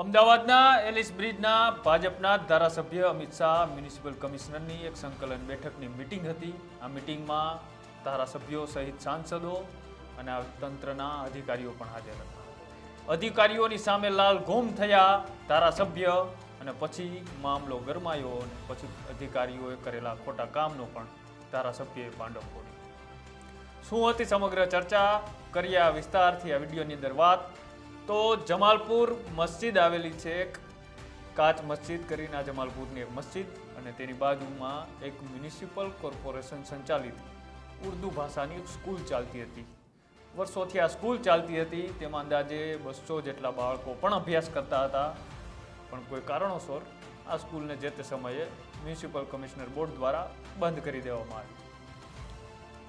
અમદાવાદના એલિસ બ્રિજના ભાજપના ધારાસભ્ય અમિત શાહ મ્યુનિસિપલ કમિશનરની એક સંકલન બેઠકની મિટિંગ હતી. આ મિટિંગમાં ધારાસભ્યો સહિત સાંસદો અને તંત્રના અધિકારીઓ પણ હાજર હતા. અધિકારીઓની સામે લાલ ગુમ થયા ધારાસભ્ય અને પછી મામલો ગરમાયો અને પછી અધિકારીઓએ કરેલા ખોટા કામનો પણ ધારાસભ્યએ પાંડવ ફોડ્યો. શું હતી સમગ્ર ચર્ચા? કર્યા વિસ્તારથી આ વિડીયોની અંદર વાત. તો જમાલપુર મસ્જિદ આવેલી છે એક. કાચ મસ્જિદ કરીને આ જમાલપુરની એક મસ્જિદ અને તેની બાજુમાં એક મ્યુનિસિપલ કોર્પોરેશન સંચાલિત ઉર્દુ ભાષાની સ્કૂલ ચાલતી હતી. વર્ષોથી આ સ્કૂલ ચાલતી હતી. તેમાં અંદાજે બસો જેટલા બાળકો પણ અભ્યાસ કરતા હતા. પણ કોઈ કારણોસર આ સ્કૂલને જે તે સમયે મ્યુનિસિપલ કમિશનર બોર્ડ દ્વારા બંધ કરી દેવામાં આવી.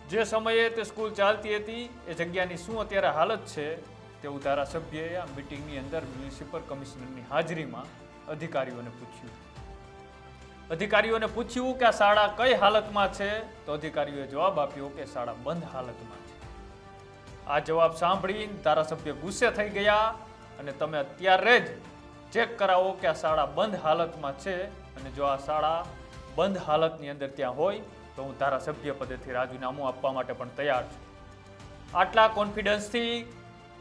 જે સમયે તે સ્કૂલ ચાલતી હતી, એ જગ્યાની શું અત્યારે હાલત છે તેવું ધારાસભ્યએ આ મિટિંગની અંદર મ્યુનિસિપલ કમિશનરની હાજરીમાં અધિકારીઓને પૂછ્યું. અધિકારીઓને પૂછ્યું કે આ શાળા કઈ હાલતમાં છે? તો અધિકારીઓએ જવાબ આપ્યો કે શાળા બંધ હાલતમાં છે. આ જવાબ સાંભળીને ધારાસભ્ય ગુસ્સે થઈ ગયા અને તમે અત્યારે જ ચેક કરાવો કે આ શાળા બંધ હાલતમાં છે અને જો આ શાળા બંધ હાલતની અંદર ત્યાં હોય તો હું ધારાસભ્ય પદેથી રાજીનામું આપવા માટે પણ તૈયાર છું. આટલા કોન્ફિડન્સથી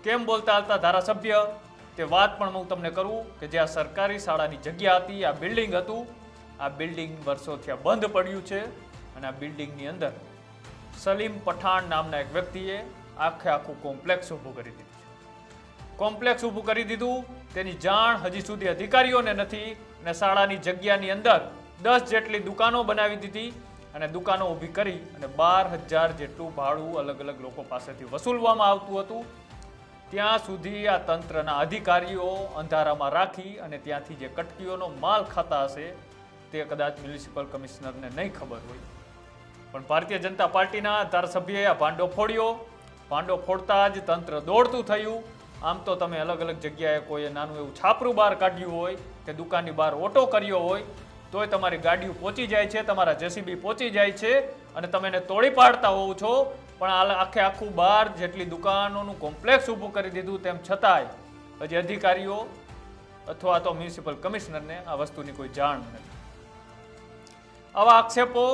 કેમ બોલતા હતા ધારાસભ્ય? તે વાત પણ હું તમને કરું કે જે આ સરકારી શાળાની જગ્યા હતી, આ બિલ્ડિંગ હતું, આ બિલ્ડિંગ વર્ષોથી આ બંધ પડ્યું છે અને આ બિલ્ડિંગની અંદર સલીમ પઠાણ નામના એક વ્યક્તિએ આખે આખું કોમ્પ્લેક્સ ઊભું કરી દીધું છે. કોમ્પ્લેક્સ ઊભું કરી દીધું, તેની જાણ હજી સુધી અધિકારીઓને નથી અને શાળાની જગ્યાની અંદર દસ જેટલી દુકાનો બનાવી દીધી અને દુકાનો ઊભી કરી અને બાર હજાર જેટલું ભાડું અલગ અલગ લોકો પાસેથી વસૂલવામાં આવતું હતું. ત્યાં સુધી આ તંત્રના અધિકારીઓ અંધારામાં રાખી અને ત્યાંથી જે કટકીઓનો માલ ખાતા હશે તે કદાચ મ્યુનિસિપલ કમિશનરને નહીં ખબર હોય. પણ ભારતીય જનતા પાર્ટીના ધારાસભ્યએ આ ભાંડો ફોડ્યો. ભાંડો ફોડતા જ તંત્ર દોડતું થયું. આમ તો તમે અલગ અલગ જગ્યાએ કોઈએ નાનું એવું છાપરું બહાર કાઢ્યું હોય કે દુકાનની બહાર ઓટો કર્યો હોય, તોય તમારી ગાડીઓ પહોંચી જાય છે, તમારા જેસીબી પહોંચી જાય છે અને તમે એને તોડી પાડતા હોવ છો. પણ આખે આખું બાર જેટલી દુકાનોનું કોમ્પ્લેક્સ ઊભું કરી દીધું તેમ છતાંય હજી અધિકારીઓ અથવા તો મ્યુનિસિપલ કમિશનરને આ વસ્તુની કોઈ જાણ નથી. આવા આક્ષેપો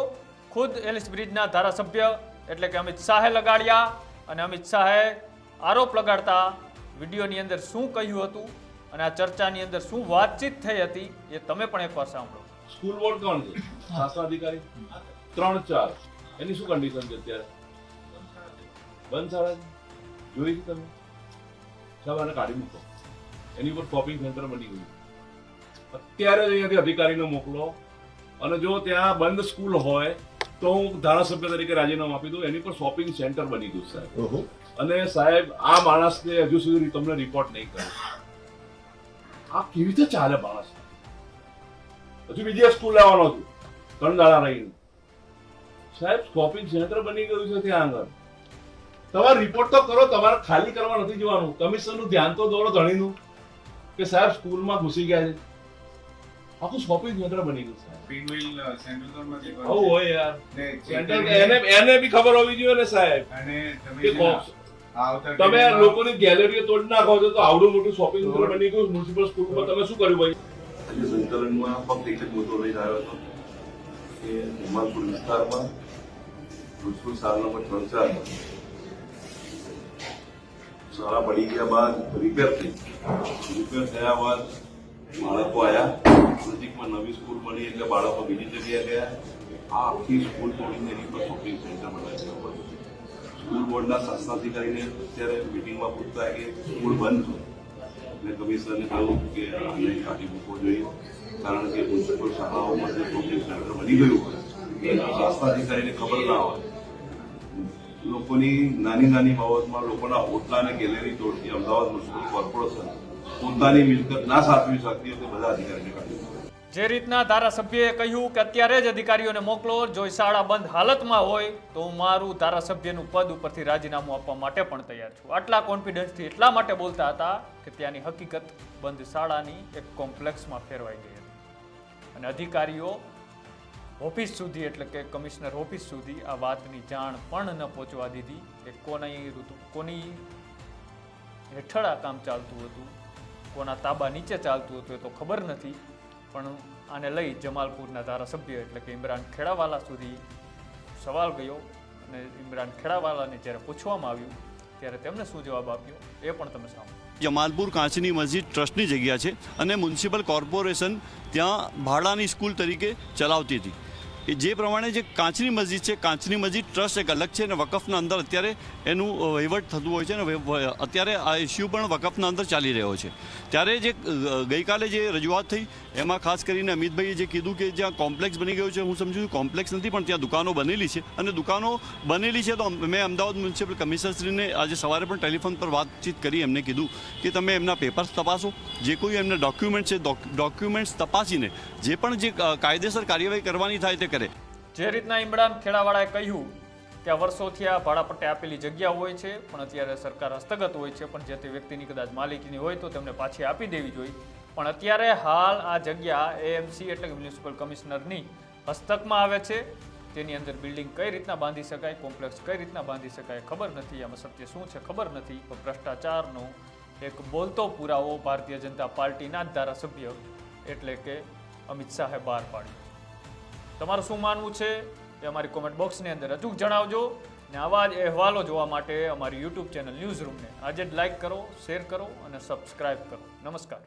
ખુદ એલિસ બ્રિજના ધારાસભ્ય એટલે કે અમિત શાહે લગાડ્યા અને અમિત શાહે આરોપ લગાડતા વિડીયોની અંદર શું કહ્યું હતું અને આ ચર્ચાની અંદર શું વાતચીત થઈ હતી એ તમે પણ એકવાર સાંભળો. સ્કૂલ બોર્ડ કોણ છે? શાસન અધિકારી? ત્રણ ચાર. એની શું કન્ડિશન છે અત્યારે? બંધ શાળા છે જોઈ છે તમે. સાહેબ આને કાઢી મૂકો. એની ઉપર શોપિંગ સેન્ટર બની ગયું. અત્યારે જ અહીંયાથી અધિકારીને મોકલો. અને જો ત્યાં બંધ સ્કૂલ હોય તો હું ધારાસભ્ય તરીકે રાજીનામું આપી દઉં. એની પર શોપિંગ સેન્ટર બની ગયું સાહેબ. અને સાહેબ આ માણસને હજુ સુધી તમને રિપોર્ટ નહીં કર્યો. આ કેવી રીતે ચાલે માણસ? હજુ બીજી સ્કૂલ લેવાનો છું ત્રણ દાડા રહીને. સાહેબ શોપિંગ સેન્ટર બની ગયું છે ત્યાં આગળ. તમારે રિપોર્ટ તો કરો તમારે ખાલી કરવા નથી જવાનું. કમિશનરનું ધ્યાન તો દોડો ધણીનું કે સાહેબ સ્કૂલમાં ઘૂસી ગયા છે. આખું શોપિંગ સેન્ટર બની ગયું સાહેબ. પિનવિલ સેન્ટ્રલમાં જે આવું હોય યાર. ને સેન્ટર એને એને બી ખબર હોવી જોઈએ ને સાહેબ. અને તમે લોકોની ગેલેરીઓ તોડી નાખો છો તો આવડું મોટું શોપિંગ સેન્ટર બની ગયું મ્યુનિસિપલ સ્કૂલમાં તમે શું કર્યું ભાઈ? આજે સંકલનમાં ફક્ત એક જ મુદ્દો લઈને આવ્યો હતો કે હિમાલપુર વિસ્તારમાં લુસફુલ સાલ નંબર ત્રણ ચારમાં શાળા પડી ગયા બાદ રિપેર થઈ રિપેર થયા બાદ બાળકો આવ્યા નજીકમાં નવી સ્કૂલ મળી એટલે બાળકો બીજી જગ્યાએ ગયા આ આખી સ્કૂલ તોડીને એની શોપિંગ સેન્ટર બનાવ્યા હોય સ્કૂલ બોર્ડના શાસનાધિકારીને અત્યારે મિટિંગમાં પૂછતા કે સ્કૂલ બંધ મેં કમિશનરને કહ્યું કે આને કાઢી મૂકવો જોઈએ કારણ કે મ્યુનિસિપલ શાળાઓમાં શોપિંગ સેન્ટર બની ગયું હોય શાસનાધિકારીને ખબર ના હોય લોકોની નાની નાની બાબતમાં લોકોના હોદ્દાને ગેલેરી તોડતી અમદાવાદ મ્યુનિસિપલ કોર્પોરેશન પોતાની મિલકત ના સાચવી શકતી તે બધા અધિકારીને કાઢી જે રીતના ધારાસભ્યએ કહ્યું કે અત્યારે જ અધિકારીઓને મોકલો, જો શાળા બંધ હાલતમાં હોય, તો હું મારું ધારાસભ્યનું પદ ઉપરથી રાજીનામું આપવા માટે પણ તૈયાર છું. આટલા કોન્ફિડન્સથી એટલા માટે બોલતા હતા કે ત્યાંની હકીકત બંધ શાળાની એક કોમ્પ્લેક્સમાં ફેરવાઈ ગઈ હતી. અને અધિકારીઓ ઓફિસ સુધી એટલે કે કમિશનર ઓફિસ સુધી આ વાતની જાણ પણ ન પહોંચવા દીધી કે કોની ઋતુ કોની હેઠળ આ કામ ચાલતું હતું, કોના તાબા નીચે ચાલતું હતું એ તો ખબર નથી, પણ આને લઈ જમાલપુરના ધારાસભ્ય એટલે કે ઇમરાન ખેડાવાલા સુધી સવાલ ગયો અને ઇમરાન ખેડાવાલાને જ્યારે પૂછવામાં આવ્યું ત્યારે તેમણે શું જવાબ આપ્યો એ પણ તમે સાંભળો. જમાલપુર કાંચની મસ્જિદ ટ્રસ્ટની જગ્યા છે અને મ્યુનિસિપલ કોર્પોરેશન ત્યાં ભાડાની સ્કૂલ તરીકે ચલાવતી હતી. જે પ્રમાણે જે કાંચની મસ્જિદ છે, કાંચની મસ્જિદ ટ્રસ્ટ એક અલગ છે અને વકફના અંદર અત્યારે એનું વહીવટ થતું હોય છે અને અત્યારે આ ઇસ્યુ પણ વકફના અંદર ચાલી રહ્યો છે. ત્યારે જે ગઈકાલે જે રજૂઆત થઈ એમાં ખાસ કરીને અમિતભાઈએ જે કીધું કે જ્યાં કોમ્પ્લેક્સ બની ગયું છે, હું સમજુ છું કોમ્પ્લેક્સ નથી, પણ ત્યાં દુકાનો બનેલી છે. અને દુકાનો બનેલી છે તો મેં અમદાવાદ મ્યુનિસિપલ કમિશનરશ્રીને આજે સવારે પણ ટેલિફોન પર વાતચીત કરી એમને કીધું કે તમે એમના પેપર્સ તપાસો. જે કોઈ એમના ડોક્યુમેન્ટ છે ડોક્યુમેન્ટ્સ તપાસીને જે પણ જે કાયદેસર કાર્યવાહી કરવાની થાય તે કરે. જે રીતના ઇમરાન ખેડાવાળાએ કહ્યું કે આ વર્ષોથી આ ભાડાપટ્ટે આપેલી જગ્યા હોય છે, પણ અત્યારે સરકાર હસ્તગત હોય છે, પણ જે તે વ્યક્તિની કદાચ માલિકીની હોય તો તેમને પાછી આપી દેવી જોઈએ. પણ અત્યારે હાલ આ જગ્યા એએમસી એટલે કે મ્યુનિસિપલ કમિશનરની હસ્તકમાં આવે છે. તેની અંદર બિલ્ડિંગ કઈ રીતના બાંધી શકાય, કોમ્પ્લેક્સ કઈ રીતના બાંધી શકાય ખબર નથી, આમાં સત્ય શું છે ખબર નથી. પણ ભ્રષ્ટાચારનો એક બોલતો પુરાવો ભારતીય જનતા પાર્ટીના જ ધારાસભ્ય એટલે કે અમિત શાહે બહાર પાડ્યો તમારું શું માનવું છે એ અમારી કોમેન્ટ બોક્સની અંદર અચૂક જણાવજો. ને આવા જ અહેવાલો જોવા માટે અમારી યુટ્યુબ ચેનલ ન્યૂઝ રૂમને આજે જ લાઇક કરો શેર કરો અને સબસ્ક્રાઈબ કરો. નમસ્કાર.